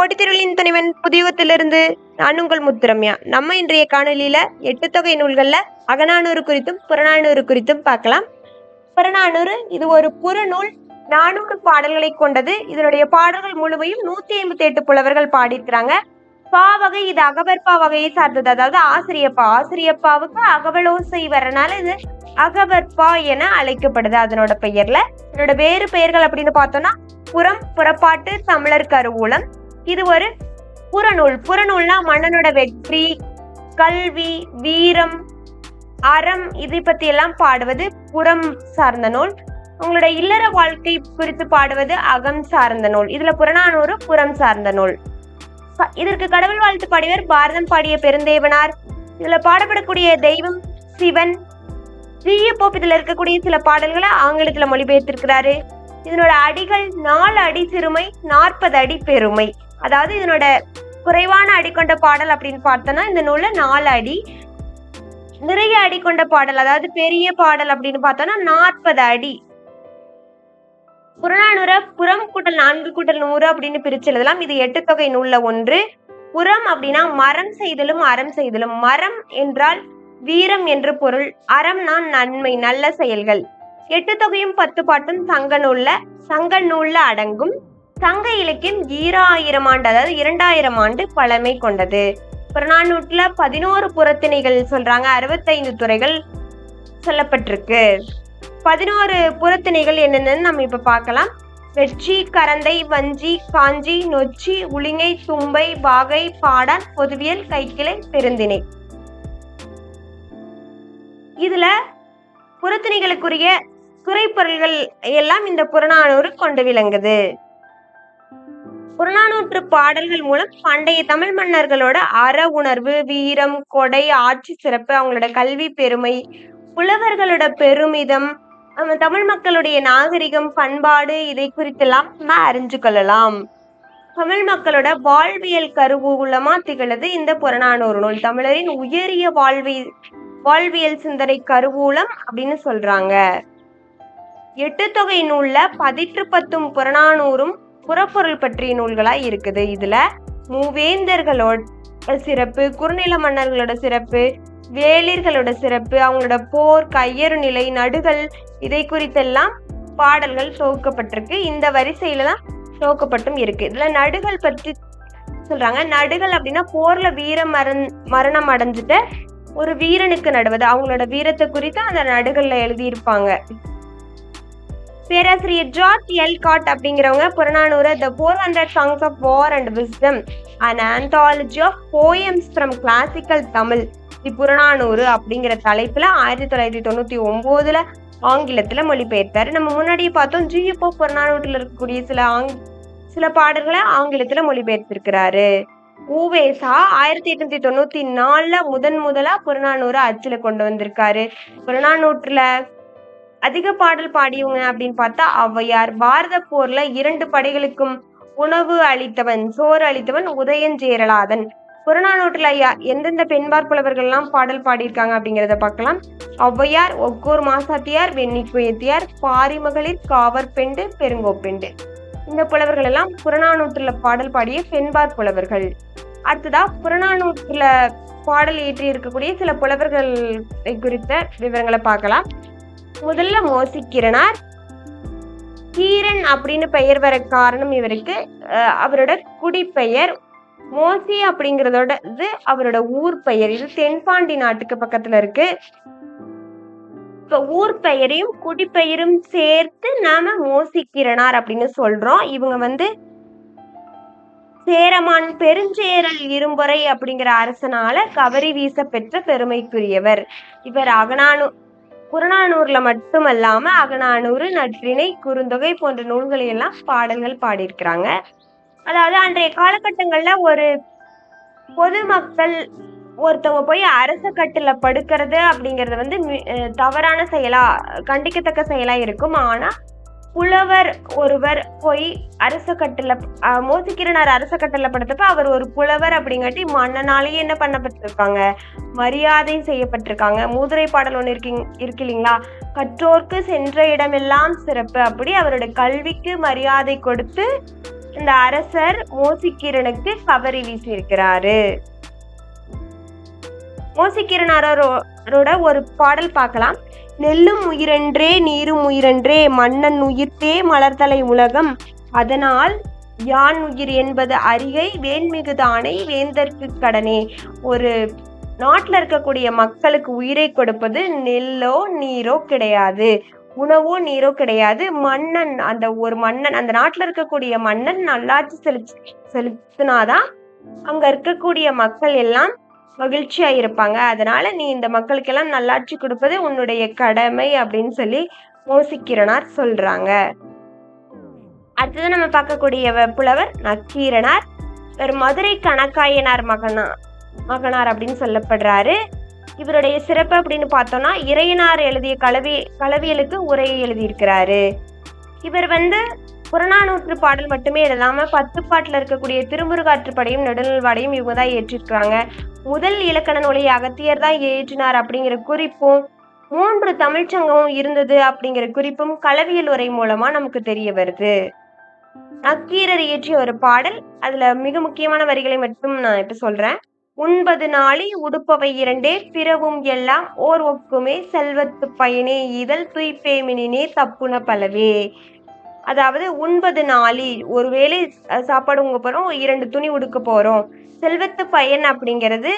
கோடித்திருளின் துணைவன் புதியுகத்திலிருந்து நான் உங்கள் முத்துரம்யா. நம்ம இன்றைய காணொலியில எட்டு தொகை நூல்களில் அகநானூறு குறித்தும் புறநானூறு குறித்தும் பார்க்கலாம். புறநானூறு இது ஒரு புறநூல் நானூறு பாடல்களை கொண்டது. இதனுடைய பாடல்கள் முழுமையும் நூத்தி ஐம்பத்தி எட்டு புலவர்கள் பாடியிருக்கிறாங்க. பா வகை இது அகவற்பா வகையை சார்ந்தது. அதாவது ஆசிரியப்பா. ஆசிரியப்பாவுக்கு அகவலோசை வரனால இது அகவற்பா என அழைக்கப்படுது அதனோட பெயர்ல. இதனோட வேறு பெயர்கள் அப்படின்னு பார்த்தோம்னா புறம் புறப்பாட்டு தமிழர் கருவூலம். இது ஒரு புறநூல். புறநூல்னா மன்னனோட வெற்றி கல்வி வீரம் அறம் இதை பத்தி எல்லாம் பாடுவது புறம் சார்ந்த நூல். உங்களோட இல்லற வாழ்க்கை குறித்து பாடுவது அகம் சார்ந்த நூல். இதுல புறநானூறு புறம் சார்ந்த நூல். இதற்கு கடவுள் வாழ்த்து பாடியவர் பாரதம் பாடிய பெருந்தேவனார். இதுல பாடப்படக்கூடிய தெய்வம் சிவன். தீய போப் இதுல இருக்கக்கூடிய சில பாடல்களை ஆங்கிலத்துல மொழிபெயர்த்திருக்கிறாரு. இதனோட அடிகள் நாலு அடி சிறுமை நாற்பது அடி பெருமை. அதாவது இதனோட குறைவான அடி கொண்ட பாடல் அப்படின்னு பார்த்தோம்னா இந்த நூல்ல நாலு அடி. நிறைய அடி கொண்ட பாடல் அதாவது பெரிய பாடல் அப்படின்னு பார்த்தோம்னா நாற்பது அடி. புறநானூற புறம் கூட்டல் நான்கு கூட்டல் நூறு அப்படின்னு பிரிச்சு எழுதலாம். இது எட்டு தொகை நூல்ல ஒன்று. புறம் அப்படின்னா மரம் செய்தலும் அறம் செய்தலும். மரம் என்றால் வீரம் என்று பொருள். அறம்னா நன்மை நல்ல செயல்கள். எட்டு தொகையும் பத்து பாட்டும் சங்க நூல்ல சங்க நூல்ல அடங்கும். சங்க இலக்கியம் ஈராயிரம் ஆண்டு அதாவது இரண்டாயிரம் ஆண்டு பழமை கொண்டது. புறநானூற்றுல பதினோரு புறத்திணைகள் சொல்றாங்க. அறுபத்தைந்து துறைகள் சொல்லப்பட்டிருக்கு. பதினோரு புறத்திணைகள் என்னென்னு நம்ம இப்ப பார்க்கலாம். வெற்றி கரந்தை வஞ்சி காஞ்சி நொச்சி உளிங்கை தும்பை வாகை பாடான் பொதுவியல் கைக்கிளை பெருந்திணை. இதுல புறத்திணைகளுக்குரிய துறைப்பொருள்கள் எல்லாம் இந்த புறநானூறு கொண்டு விளங்குது. புறநானூற்று பாடல்கள் மூலம் பண்டைய தமிழ் மன்னர்களோட அற உணர்வு வீரம் கொடை ஆட்சி சிறப்பு அவங்களோட கல்வி பெருமை புலவர்களோட பெருமிதம் நம்ம தமிழ் மக்களுடைய நாகரிகம் பண்பாடு இதை குறித்தெல்லாம் நம்ம அறிஞ்சு கொள்ளலாம். தமிழ் மக்களோட வாழ்வியல் கருவூலமா திகழது இந்த புறநானூறு நூல். தமிழரின் உயரிய வாழ்வி வாழ்வியல் சிந்தனை கருவூலம் அப்படின்னு சொல்றாங்க. எட்டு தொகை நூல்ல பதிற்று பத்தும் புறநானூறும் புறப்பொருள் பற்றிய நூல்களாக இருக்குது. இதில் மூவேந்தர்களோட சிறப்பு குறுநில மன்னர்களோட சிறப்பு வேளிர்களோட சிறப்பு அவங்களோட போர் கையறு நிலை நடுகள் இதை குறித்தெல்லாம் பாடல்கள் தொகுக்கப்பட்டிருக்கு இந்த வரிசையில தான் தொகுக்கப்பட்டும் இருக்கு. இதுல நடுகள் பற்றி சொல்றாங்க. நடுகள் அப்படின்னா போர்ல வீர மரண் மரணம் அடைஞ்சிட்ட ஒரு வீரனுக்கு நடுவது. அவங்களோட வீரத்தை குறித்து அந்த நடுகள்ல எழுதியிருப்பாங்க. பேராசிரியர் ஜார்ஜ் எல்காட் அப்படிங்கிறவங்க Purananuru the four hundred songs of war and wisdom and anthology of poems from classical Tamil the Purananuru அப்படிங்கிற தலைப்பில் ஆயிரத்தி தொள்ளாயிரத்தி தொண்ணூற்றி ஒம்போதில் ஆங்கிலத்தில் மொழிபெயர்த்தார். நம்ம முன்னாடியே பார்த்தோம் ஜிஎப்போ புறநானூற்றில் இருக்கக்கூடிய சில ஆங் சில பாடல்களை ஆங்கிலத்தில் மொழிபெயர்த்திருக்கிறாரு. ஊவேசா ஆயிரத்தி எட்நூத்தி தொண்ணூத்தி நாலுல முதன் முதலா புறநானூறு அச்சுல கொண்டு வந்திருக்காரு. புறநானூற்றுல அதிக பாடல் பாடியவங்க அப்படின்னு பார்த்தா ஔவையார். பாரத போர்ல இரண்டு படைகளுக்கும் உணவு அளித்தவன் சோறு அளித்தவன் உதயஞ்சேரலாதன் புறநானூற்றுல ஐயா எந்தெந்த பெண்பார் புலவர்கள்லாம் பாடல் பாடியிருக்காங்க அப்படிங்கிறத பார்க்கலாம். ஔவையார் ஒக்கூர் மாசாத்தியார் வெண்ணிக்குயத்தியார் பாரிமகளிர் காவற்பெண்டு பெருங்கோப்பெண்டு இந்த புலவர்கள் எல்லாம் புறநானூற்றுல பாடல் பாடிய பெண்பார் புலவர்கள். அடுத்ததா புறநானூற்றுல பாடல் இயற்றி இருக்கக்கூடிய சில புலவர்கள் குறித்த விவரங்களை பார்க்கலாம். முதல்ல மோசிக்கிறனார். கீரன் அப்படின்னு பெயர் வர காரணம் இவருக்கு அவரோட குடிப்பெயர் மோசி அப்படிங்கிறதோட இது அவரோட ஊர் பெயர். இது தென்பாண்டி நாட்டுக்கு பக்கத்துல இருக்கு. இப்ப ஊர் பெயரையும் குடிப்பெயரும் சேர்த்து நாம மோசிக்கிறனார் அப்படின்னு சொல்றோம். இவங்க வந்து சேரமான் பெருஞ்சேரல் இரும்பொறை அப்படிங்கிற அரசனால கவரி வீச பெற்ற பெருமைக்குரியவர். இவர் அகனானு புறநானூர்ல மட்டுமல்லாம அகநானூறு நற்றிணை குறுந்தொகை போன்ற நூல்களை எல்லாம் பாடல்கள் பாடியிருக்கிறாங்க. அதாவது அன்றைய காலகட்டங்கள்ல ஒரு பொதுமக்கள் ஒருத்தவங்க போய் அரச கட்டுல படுக்கிறது அப்படிங்கறது வந்து தவறான செயலா கண்டிக்கத்தக்க செயலா இருக்கும். ஆனா புலவர் ஒருவர் போய் அரச கட்டளை மோசிக்கிறனார் அரச கட்டளை படுத்தப்ப அவர் ஒரு புலவர் அப்படிங்காட்டி மன்னனாலேயே என்ன பண்ணப்பட்டிருக்காங்க? மரியாதை செய்யப்பட்டிருக்காங்க. மூதுரை பாடல் ஒன்று இருக்கீங்க இருக்கு இல்லைங்களா? கற்றோர்க்கு சென்ற இடமெல்லாம் சிறப்பு அப்படி அவரோட கல்விக்கு மரியாதை கொடுத்து இந்த அரசர் மோசிக்கிரனுக்கு கவரி வீசியிருக்கிறாரு. மோசிக்கிரனாரோட ஒரு பாடல் பார்க்கலாம். நெல்லும் உயிரென்றே நீரும் உயிரென்றே மன்னன் உயிர்த்தே மலர்தலை உலகம். அதனால் யான் உயிர் என்பது அறிகை வேண்மிகுதானை வேந்தற்கு கடனே. ஒரு நாட்டில் இருக்கக்கூடிய மக்களுக்கு உயிரை கொடுப்பது நெல்லோ நீரோ கிடையாது. உணவோ நீரோ கிடையாது. மன்னன் அந்த ஒரு மன்னன் அந்த நாட்டில் இருக்கக்கூடிய மன்னன் நல்லாட்சி செலுத்தி செலுத்தினாதான் அங்க இருக்கக்கூடிய மக்கள் எல்லாம் மகிழ்ச்சியாக இருப்பாங்க. அதனால் நீ இந்த மக்களுக்கெல்லாம் நல்லாட்சி கொடுப்பது உன்னுடைய கடமை அப்படின்னு சொல்லி மோசிக்கிறனார் சொல்கிறாங்க அடுத்தது நம்ம பார்க்கக்கூடிய வ- புலவர் நக்கீரனார். இவர் மதுரை கணக்காயனார் மகனா மகனார் அப்படின்னு சொல்லப்படுறாரு. இவருடைய சிறப்பு அப்படின்னு பார்த்தோம்னா இறையனார் எழுதிய கலவி கலவியலுக்கு உரையை எழுதியிருக்கிறாரு. இவர் வந்து புறநானூற்று பாடல் மட்டுமே இல்லாம பத்து பாட்டுல இருக்கக்கூடிய திருமுருகாற்றுப்படையும் நெடுநல்வாடையும் இவங்க தான் ஏற்றிருக்கிறாங்க. முதல் இலக்கண நூலை அகத்தியர் தான் ஏற்றினார் அப்படிங்கிற குறிப்பும் மூன்று தமிழ்ச்சங்கமும் இருந்தது அப்படிங்கிற குறிப்பும் கலவியல் உரை மூலமா நமக்கு தெரிய வருது. அக்கீரர் இயற்றிய ஒரு பாடல் அதுல மிக முக்கியமான வரிகளை மட்டும் நான் இப்ப சொல்றேன். உண்பது நாளி உடுப்பவை இரண்டே பிறவும் எல்லாம் ஓர் ஒக்குமே செல்வத்து பயனே இதழ் துய்ப்பேமினினே தப்புன பலவே. அதாவது உண்பது நாளி ஒருவேளை சாப்பாடு உங்க போகிறோம் இரண்டு துணி உடுக்க போகிறோம் செல்வத்து பயன் அப்படிங்கிறது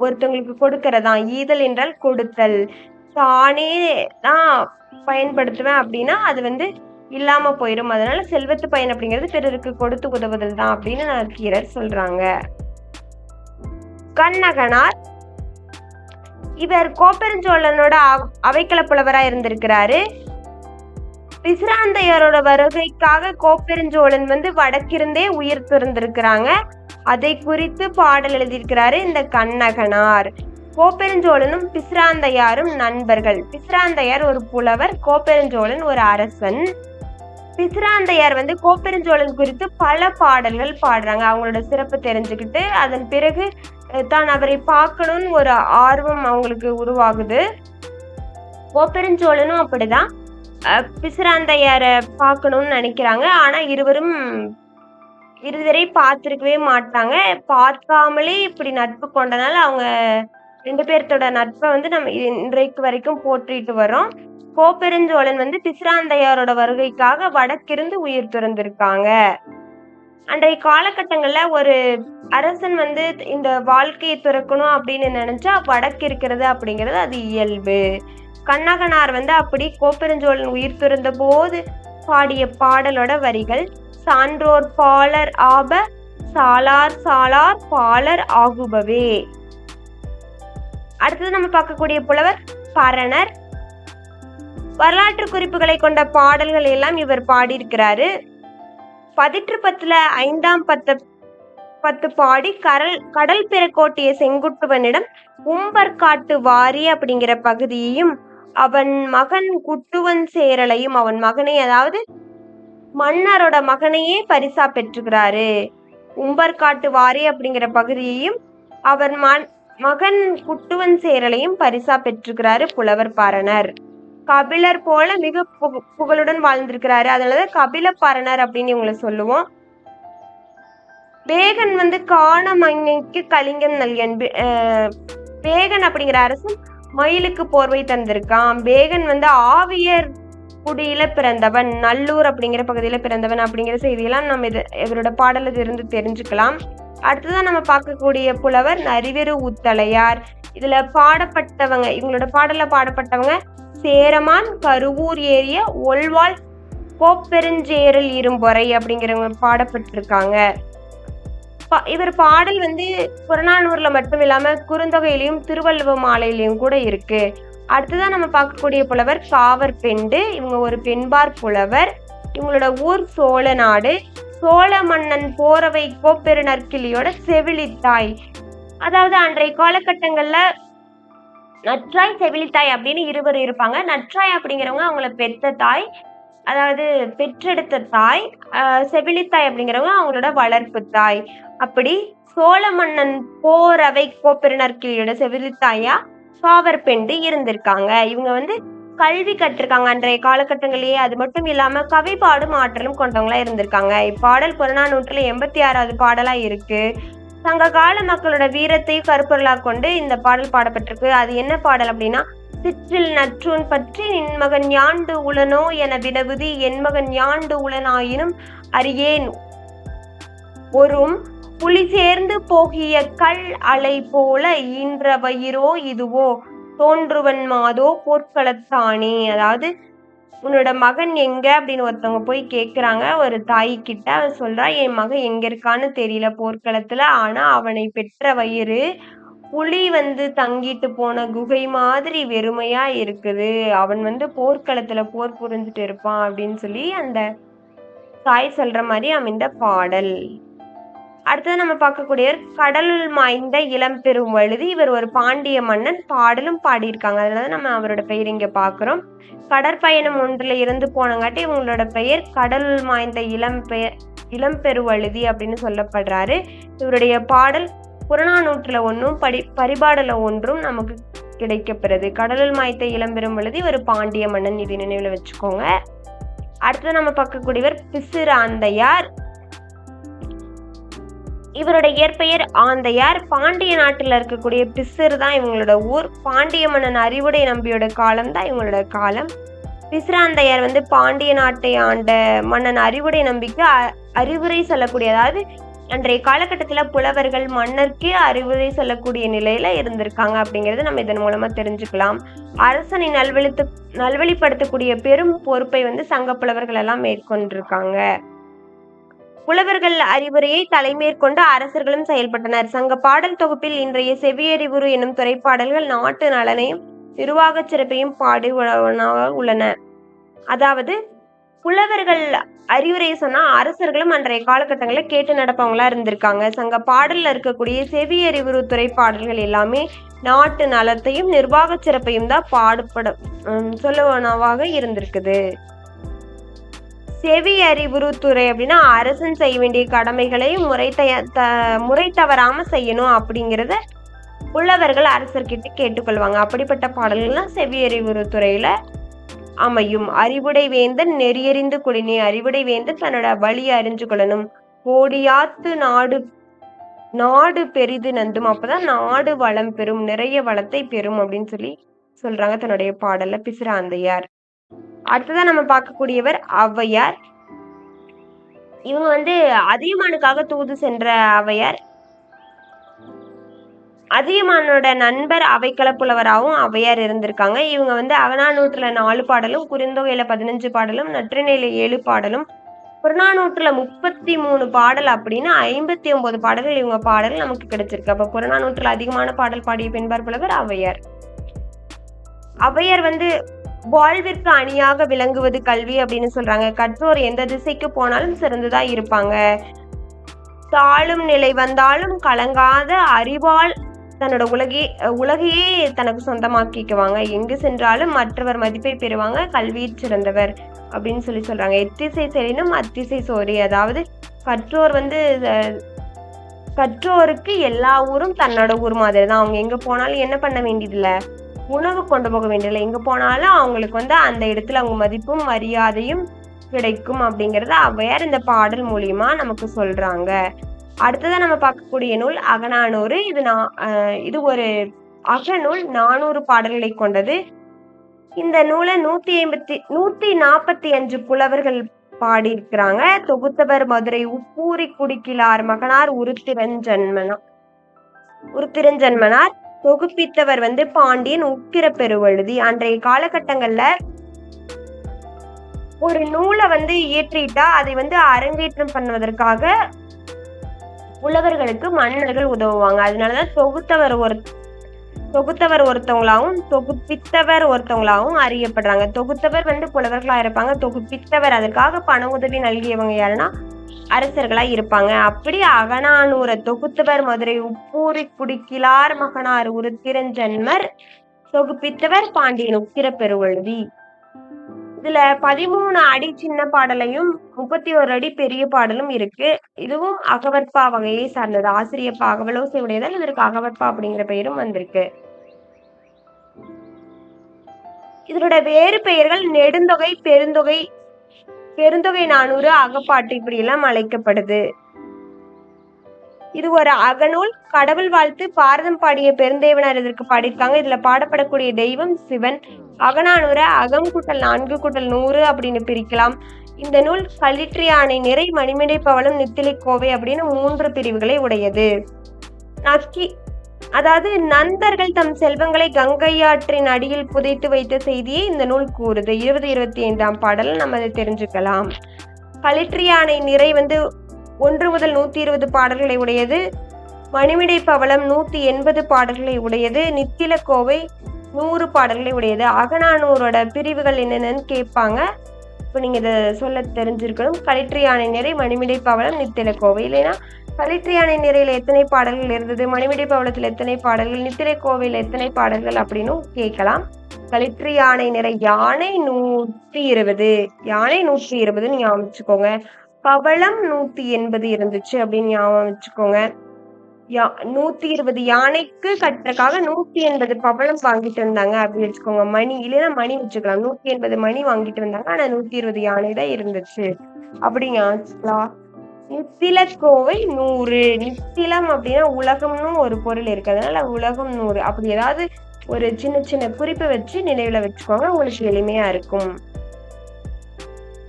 ஒருத்தவங்களுக்கு கொடுக்கறதா? ஈதல் என்றால் கொடுத்தல். தானே தான் பயன்படுத்துவேன் அப்படின்னா அது வந்து இல்லாம போயிடும் அதனால செல்வத்து பயன் அப்படிங்கிறது பிறருக்கு கொடுத்து உதவுதல் தான் அப்படின்னு நக்கீரர் சொல்றாங்க. கண்ணகனார் இவர் கோப்பெருஞ்சோழனோட அவ- புலவராக இருந்திருக்கிறாரு. பிசிராந்தையரோட வருகைக்காக கோப்பெருஞ்சோழன் வந்து வடக்கிருந்தே உயிர் திறந்திருக்கிறாங்க அதை குறித்து பாடல் எழுதியிருக்கிறாரு இந்த கண்ணகனார். கோப்பெருஞ்சோழனும் பிசிராந்தையாரும் நண்பர்கள். பிசிராந்தையார் ஒரு புலவர் கோப்பெருஞ்சோழன் ஒரு அரசன். பிசிராந்தையார் வந்து கோப்பெருஞ்சோழன் குறித்து பல பாடல்கள் பாடுறாங்க. அவங்களோட சிறப்பு தெரிஞ்சுக்கிட்டு அதன் பிறகு தான் அவரை பார்க்கணும்னு ஒரு ஆர்வம் அவங்களுக்கு உருவாகுது. கோப்பெருஞ்சோழனும் அப்படிதான். பிசிராந்தையாரை பார்க்கணும்னு நினைக்கிறாங்க. ஆனா இருவரும் இருவரை பார்த்துருக்கவே மாட்டாங்க. பார்க்காமலே இப்படி நட்பு கொண்டனால அவங்க ரெண்டு பேர்த்தோட நட்பை வந்து நம்ம இன்றைக்கு வரைக்கும் போற்றிட்டு வரோம் கோப்பெருஞ்சோழன் வந்து பிசுராந்தையாரோட வருகைக்காக வடக்கிருந்து உயிர் துறந்திருக்காங்க அன்றைய காலகட்டங்கள்ல ஒரு அரசன் வந்து இந்த வாழ்க்கையை துறக்கணும் அப்படின்னு நினைச்சா வடக்கு இருக்கிறது அப்படிங்கிறது அது இயல்பு. கண்ணகனார் வந்து அப்படி கோப்பெருஞ்சோழன் உயிர் துறந்த போது பாடிய பாடலோட வரிகள் சான்றோர் பாலர் ஆப சாலார் சாலார் பாலர் ஆகுபவே. அடுத்தது நம்ம பார்க்கக்கூடிய புலவர் பரணர். வரலாற்று குறிப்புகளை கொண்ட பாடல்கள் எல்லாம் இவர் பாடியிருக்கிறாரு. பதிற்று பத்துல ஐந்தாம் பத்து பத்து பாடி கடல் கடல் பெறக்கோட்டிய செங்குட்டுவனிடம் உம்பர்காட்டு வாரி அப்படிங்கிற பகுதியையும் அவன் மகன் குட்டுவன் சேரலையும் அவன் மகனை அதாவது மன்னரோட மகனையே பரிசா பெற்றுக்கிறாரு உம்பர்காட்டு வாரி அப்படிங்கிற பகுதியையும் அவன் மன் மகன் குட்டுவன் சேரலையும் பரிசா பெற்றுக்கிறாரு புலவர் பாரணர் கபிலர் போல மிக புக- புகழுடன் வாழ்ந்திருக்கிறாரு. அதனாலதான் கபில பாரணர் அப்படின்னு இவங்களை சொல்லுவோம். பேகன் வந்து காண மங்கைக்கு கலிங்கம் நல்கன் பேகன் அப்படிங்கிற அரசன் மயிலுக்கு போர்வை தந்திருக்கான் பேகன் வந்து ஆவியர் குடியில பிறந்தவன் நல்லூர் அப்படிங்கிற பகுதியில பிறந்தவன் அப்படிங்கிற செய்தியெல்லாம் நம்ம இது இவரோட பாடலில் இருந்து தெரிஞ்சுக்கலாம். அடுத்ததான் நம்ம பார்க்கக்கூடிய புலவர் நரிவெறு உத்தலையார் இதுல பாடப்பட்டவங்க இவங்களோட பாடல்ல பாடப்பட்டவங்க சேரமான் கருவூர் ஏரிய ஒல்வாள் கோப்பெருஞ்சேரல் இரும்பொறை அப்படிங்கிறவங்க பாடப்பட்டிருக்காங்க. இவர் பாடல் வந்து புறநானூர்ல மட்டும் இல்லாம குறுந்தொகையிலையும் திருவள்ளுவ மாலையிலையும் கூட இருக்கு. அடுத்ததான் நம்ம பார்க்கக்கூடிய புலவர் காவர் பெண்டு. இவங்க ஒரு பெண்பார் புலவர். இவங்களோட ஊர் சோழ நாடு. சோழ மன்னன் போரவை கோப்பெரு நற்கிளியோட செவிலித்தாய். அதாவது அன்றைய காலகட்டங்கள்ல நற்றாய் செவிலித்தாய் அப்படின்னு இருவர் இருப்பாங்க. நற்றாய் அப்படிங்கிறவங்க அவங்கள பெத்த தாய். அதாவது பெற்றெடுத்த தாய் செவிலித்தாய் அப்படிங்கிறவங்க அவங்களோட வளர்ப்பு தாய். அப்படி சோழ மன்னன் போரவை கோப்பெருநற்கிளியோட செவிலித்தாயா சாவர் பெண்டு இருந்திருக்காங்க. இவங்க வந்து கல்வி கற்றிருக்காங்க. அன்றைய காலகட்டங்களிலேயே அது மட்டும் இல்லாம கவி பாடும் ஆற்றலும் கொண்டவங்களா இருந்திருக்காங்க. இப்பாடல் புறநானூற்றுல எண்பத்தி ஆறாவது பாடலா இருக்கு. சங்க கால மக்களோட வீரத்தை கருப்பொருளா கொண்டு இந்த பாடல் பாடப்பட்டிருக்கு. அது என்ன பாடல் அப்படின்னா சிற்றில் நற்றூன் பற்றி நின் மகன் யாண்டு உளனோ என வினவுதி என் மகன் யாண்டு உளனாயினும் அறியேன் ஒரும் புலி சேர்ந்து போகிய கல் அலை போல ஈன்ற வயிறோ இதுவோ தோன்றுவன் மாதோ போர்க்களத்தானே? அதாவது உன்னோட மகன் எங்க? அப்படின்னு ஒருத்தவங்க போய் கேட்குறாங்க ஒரு தாய் கிட்ட அவன் சொல்றா என் மகன் எங்க இருக்கான்னு தெரியல போர்க்களத்துல. ஆனா அவனை பெற்ற வயிறு புலி வந்து தங்கிட்டு போன குகை மாதிரி வெறுமையா இருக்குது. அவன் வந்து போர்க்களத்துல போர் புரிஞ்சுட்டு இருப்பான். அப்படின்னு சொல்லி அந்த தாய் சொல்ற மாதிரி அமைந்த பாடல். அடுத்தது நம்ம பார்க்கக்கூடியவர் கடலுள் மாய்ந்த இளம் பெரும் வழுதி. இவர் ஒரு பாண்டிய மன்னன் பாடலும் பாடியிருக்காங்க. அதனால நம்ம அவரோட பெயர் இங்கே பார்க்குறோம். கடற்பயணம் ஒன்றில் இருந்து போனங்காட்டி இவங்களோட பெயர் கடலுள் மாய்ந்த இளம் பெயர் இளம் பெருவழுதி அப்படின்னு சொல்லப்படுறாரு. இவருடைய பாடல் புறநானூற்றில் ஒன்றும் படி பரிபாடல ஒன்றும் நமக்கு கிடைக்கப்பெறுது. கடலுள் மாய்த்த இளம்பெரும் வழுதி ஒரு பாண்டிய மன்னன். இது நினைவில் வச்சுக்கோங்க. அடுத்தது நம்ம பார்க்கக்கூடியவர் பிசுராந்தையார் இவரோட இயற்பெயர் ஆந்தையார். பாண்டிய நாட்டில் இருக்கக்கூடிய பிசிறு தான் இவங்களோட ஊர். பாண்டிய மன்னன் அறிவுடை நம்பியோட காலம் தான் இவங்களோட காலம். பிசிராந்தையார் வந்து பாண்டிய நாட்டை ஆண்ட மன்னன் அறிவுடை நம்பிக்கு அ- அறிவுரை சொல்லக்கூடிய அதாவது அன்றைய காலகட்டத்தில் புலவர்கள் மன்னருக்கே அறிவுரை சொல்லக்கூடிய நிலையில இருந்திருக்காங்க அப்படிங்கிறது நம்ம இதன் மூலமா தெரிஞ்சுக்கலாம். அரசனை நல்வழித்து நல்வழிப்படுத்தக்கூடிய பெரும் பொறுப்பை வந்து சங்க புலவர்கள் எல்லாம் மேற்கொண்டிருக்காங்க. புலவர்கள் அறிவுரையை தலைமேற்கொண்டு அரசர்களும் செயல்பட்டனர். சங்க பாடல் தொகுப்பில் இன்றைய செவியறிவுறு என்னும் துறைப்பாடல்கள் நாட்டு நலனையும் நிர்வாகச் சிறப்பையும் பாடுவனவாக உள்ளன. அதாவது புலவர்கள் அறிவுரை சொன்னா அரசர்களும் அன்றைய காலகட்டங்களில் கேட்டு நடப்பவங்களா இருந்திருக்காங்க. சங்க பாடல்ல இருக்கக்கூடிய செவி அறிவுறு துறைப்பாடல்கள் எல்லாமே நாட்டு நலத்தையும் நிர்வாகச் சிறப்பையும் தான் பாடுபட சொல்லுவனவாக இருந்திருக்குது. செவி அறிவுறுத்துறை அப்படின்னா அரசன் செய்ய வேண்டிய கடமைகளை முறை தய த முறை தவறாம செய்யணும் அப்படிங்கிறத புலவர்கள் அரசர்கிட்ட கேட்டுக்கொள்வாங்க. அப்படிப்பட்ட பாடல்கள்லாம் செவி அறிவுறுத்துறையில அமையும். அறிவுடை வேந்தன் நெறியறிந்து குடினே அறிவுடை வேந்தன் தன்னோட வழி அறிஞ்சு கொள்ளணும். கோடியாத்து நாடு நாடு பெரிது நந்தும். அப்பதான் நாடு வளம் பெறும் நிறைய வளத்தை பெறும் அப்படின்னு சொல்லி சொல்றாங்க தன்னுடைய பாடல்ல பிசிராந்தையார். அடுத்ததாக நம்ம பார்க்கக்கூடியவர் ஔவையார். இவங்க வந்து அதியமானுக்காக தூது சென்ற ஔவையார். அதியமானோட நண்பர் அவைக்கள புலவராகவும் ஔவையார் இருந்திருக்காங்க. இவங்க வந்து அகநானூற்றில் நாலு பாடலும் குறிந்தொகையில் பதினஞ்சு பாடலும் நற்றினையில் ஏழு பாடலும் புறநானூற்றில் முப்பத்தி மூணு பாடல் அப்படின்னு ஐம்பத்தி ஒன்பது பாடல்கள் இவங்க பாடல் நமக்கு கிடைச்சிருக்கு. அப்போ புறநானூற்றில் அதிகமான பாடல் பாடிய பெண்பார் புலவர் அவையார் ஔவையார் வந்து வாழ்விற்கு அணியாக விளங்குவது கல்வி அப்படின்னு சொல்றாங்க. கற்றோர் எந்த திசைக்கு போனாலும் சிறந்ததா இருப்பாங்க. தாழும் நிலை வந்தாலும் கலங்காத அறிவால் தன்னோட உலகே உலகையே தனக்கு சொந்தமாக்கிக்குவாங்க. எங்கு சென்றாலும் மற்றவர் மதிப்பை பெறுவாங்க கல்வியில் சிறந்தவர் அப்படின்னு சொல்லி சொல்றாங்க. எத்திசை செலினும் அத்திசை சோரி அதாவது கற்றோர் வந்து கற்றோருக்கு எல்லா ஊரும் தன்னோட ஊர் மாதிரி தான் அவங்க எங்க போனாலும் என்ன பண்ண வேண்டியதில்லை? உணவு கொண்டு போக வேண்டியதில்லை. எங்கே போனாலும் அவங்களுக்கு வந்து அந்த இடத்துல அவங்க மதிப்பும் மரியாதையும் கிடைக்கும் அப்படிங்கிறத அவ்வையார் இந்த பாடல் மூலியமா நமக்கு சொல்றாங்க. அடுத்ததான் நம்ம பார்க்கக்கூடிய நூல் அகநானூறு. இது நான் இது ஒரு அகநூல். நானூறு பாடல்களை கொண்டது. இந்த நூலை நூத்தி ஐம்பத்தி நூத்தி நாற்பத்தி அஞ்சு புலவர்கள் பாடியிருக்கிறாங்க. தொகுத்தவர் மதுரை உப்பூரி குடிக்கிலார் மகனார் உருத்திரஞ்சன்மனார் உருத்திரஞ்சன்மனார். தொகுப்பித்தவர் வந்து பாண்டியன் உக்கிர பெருவழுதி அன்றைய காலகட்டங்கள்ல ஒரு நூலை வந்து இயற்றிட்டா அதை வந்து அரங்கேற்றம் பண்ணுவதற்காக புலவர்களுக்கு மன்னர்கள் உதவுவாங்க. அதனாலதான் தொகுத்தவர் ஒரு தொகுத்தவர் ஒருத்தவங்களாவும் தொகுப்பித்தவர் ஒருத்தவங்களாவும் அறியப்படுறாங்க. தொகுத்தவர் வந்து புலவர்களா இருப்பாங்க. தொகுப்பித்தவர் அதற்காக பண உதவி நல்கியவங்க யாருன்னா அரசர்களாக இருப்பாங்க. அப்படி அகனானூரை தொகுத்தவர் மதுரை. உப்பூரி குடிக்கிலார் மகனார் உருத்திரஞ்சன்மர் தொகுப்பித்தவர் பாண்டியன் உக்கிர பெருவழுதி இதுல பதிமூணு அடி சின்ன பாடலையும் முப்பத்தி ஒரு அடி பெரிய பாடலும் இருக்கு. இதுவும் அகவற்பா வகையை சார்ந்தது. ஆசிரியப்பா அகவலோசை உடையதால் இதற்கு அகவற்பா அப்படிங்கிற பெயரும் வந்திருக்கு. இதனோட வேறு பெயர்கள் நெடுந்தொகை பெருந்தொகை பெருந்தொகை நானூறு அகப்பாட்டு இப்படி எல்லாம் அழைக்கப்படுது. இது ஒரு அகநூல். கடவுள் வாழ்த்து பாரதம் பாடிய பெருந்தேவனார் இதற்கு பாடியிருக்காங்க. இதுல பாடப்படக்கூடிய தெய்வம் சிவன். அகநானூரை அகம் கூட்டல் நான்கு கூட்டல் நூறு அப்படின்னு பிரிக்கலாம். இந்த நூல் களிற்றியானை நிறை மணிமடை பவளம் நித்திலை கோவை அப்படின்னு மூன்று பிரிவுகளை உடையது. நக்கி அதாவது நண்பர்கள் தம் செல்வங்களை கங்கையாற்றின் அடியில் புதைத்து வைத்த செய்தியை இந்த நூல் கூறுது. இருபது இருபத்தி ஐந்தாம் பாடல் நம்ம அதை தெரிஞ்சுக்கலாம். பளிற்றியானை நிறை வந்து ஒன்று முதல் நூத்தி இருபது பாடல்களை உடையது. மணிமிடை பவளம் நூத்தி எண்பது பாடல்களை உடையது. நித்தில கோவை நூறு பாடல்களை உடையது. அகநானூரோட பிரிவுகள் என்னென்னு கேட்பாங்க. இப்போ நீங்கள் இதை சொல்ல தெரிஞ்சிருக்கணும். களிற்று யானை நிறை மணிமிடை பவளம் நித்தில கோவை. இல்லைன்னா களிற்று யானை நிறையில் எத்தனை பாடல்கள் இருந்தது? மணிமிடை பவளத்தில் எத்தனை பாடல்கள்? நித்திரை கோவில் எத்தனை பாடல்கள் அப்படின்னு கேட்கலாம். களிற்று யானை நிறை யானை நூற்றி இருபது. யானை நூற்றி இருபதுன்னு ஞாபகம் வச்சுக்கோங்க. பவளம் நூத்தி எண்பது இருந்துச்சு அப்படின்னு ஞாபகம் வச்சுக்கோங்க. யா நூத்தி இருபது யானைக்கு கட்டுறதுக்காக நூத்தி எண்பது பவளம் வாங்கிட்டு வந்தாங்க அப்படின்னு வச்சுக்கோங்க. மணி இல்லைன்னா மணி வச்சுக்கலாம். நூத்தி எண்பது மணி வாங்கிட்டு வந்தாங்க. ஆனா நூத்தி இருபது யானை தான் இருந்துச்சு. அப்படிங்க வச்சுக்கலாம் நித்தில கோவை நூறு. நித்திலம் அப்படின்னா உலகம்னு ஒரு பொருள் இருக்கு. அதனால உலகம் நூறு. அப்படி ஏதாவது ஒரு சின்ன சின்ன குறிப்பு வச்சு நினைவுல வச்சுக்கோங்க. உங்களுக்கு எளிமையா இருக்கும்.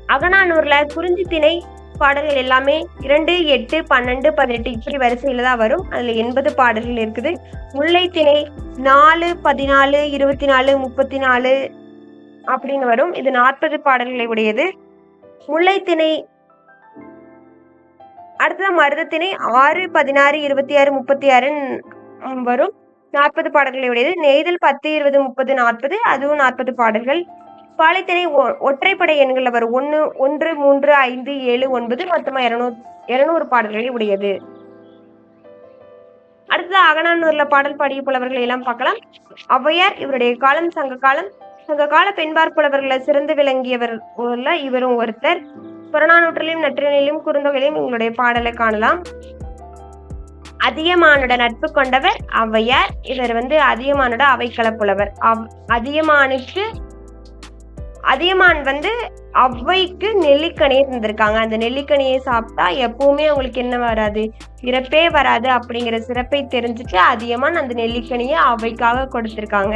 அகநானூர்ல குறிஞ்சி திணை பாடல்கள் எல்லாமே இரண்டு எட்டு பன்னெண்டு பதினெட்டு இப்படி வரிசையில தான் வரும். அதுல எண்பது பாடல்கள் இருக்குது. முல்லை திணை நாலு பதினாலு இருபத்தி நாலு முப்பத்தி நாலு அப்படின்னு வரும். இது நாற்பது பாடல்களை உடையது. முல்லை திணை அடுத்ததான் மருதத்திணை ஆறு பதினாறு இருபத்தி ஆறு முப்பத்தி ஆறு வரும். நாற்பது பாடல்களை உடையது. நெய்தல் பத்து இருபது முப்பது நாற்பது. அதுவும் நாற்பது பாடல்கள். பாலைத்திணை ஒற்றைப்படை எண்களில் வரும் ஒன்று ஒன்று மூன்று ஐந்து ஏழு ஒன்பது மொத்தமாக இருநூறு இருநூறு பாடல்களை உடையது. அடுத்தது அகநானூர்ல பாடல் பாடிய புலவர்களை எல்லாம் பார்க்கலாம். ஔவையார் இவருடைய காலம் சங்க காலம். சங்க கால பெண்பார் புலவர்களை சிறந்து விளங்கியவர் இவரும் ஒருத்தர். புறநானூற்றிலும் நற்றினிலும் குறுந்தொகையிலும் உங்களுடைய பாடலை காணலாம். அதியமானோட நட்பு கொண்டவர் ஔவையார். இவர் வந்து அதியமானோட அவைக்களப்புலவர் அவ் அதியமானுக்கு அதியமான் வந்து அவ்வைக்கு நெல்லிக்கனியை தந்திருக்காங்க. அந்த நெல்லிக்கனியை சாப்பிட்டா எப்பவுமே அவங்களுக்கு என்ன வராது? இறப்பே வராது அப்படிங்கிற சிறப்பை தெரிஞ்சுட்டு அதியமான் அந்த நெல்லிக்கனியை அவ்வைக்காக கொடுத்திருக்காங்க.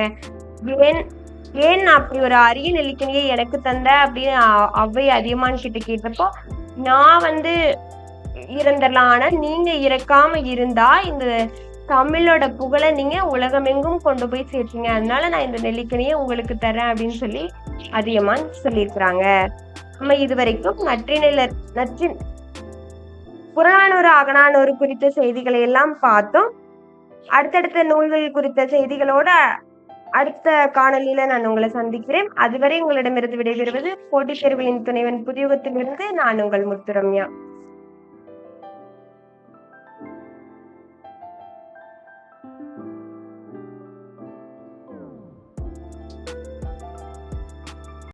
ஏன் அப்படி ஒரு அரிய நெல்லிக்கனியை எனக்கு தந்த அப்படின்னு அவ்வை அதிகமானு கிட்ட கேட்டப்போ நான் வந்து இறந்துடலாம் ஆனா நீங்க இறக்காம இருந்தா இந்த தமிழோட புகழை நீங்க உலகமெங்கும் கொண்டு போய் சேர்த்தீங்க அதனால நான் இந்த நெல்லிக்கனியை உங்களுக்கு தரேன் அப்படின்னு சொல்லி அதியமான் சொல்லியிருக்கிறாங்க. நம்ம இதுவரைக்கும் நற்றினில நற்றி புறநானூறு அகநானூறு குறித்த செய்திகளை எல்லாம் பார்த்தோம். அடுத்தடுத்த நூல்கள் குறித்த செய்திகளோட அடுத்த காணொலியில நான் உங்களை சந்திக்கிறேன். அதுவரை உங்களிடமிருந்து விடைபெறுவது போட்டித் தேர்வுகளின் துணைவன் புதியுகத்திலிருந்து நான் உங்கள் முத்துரம்யா.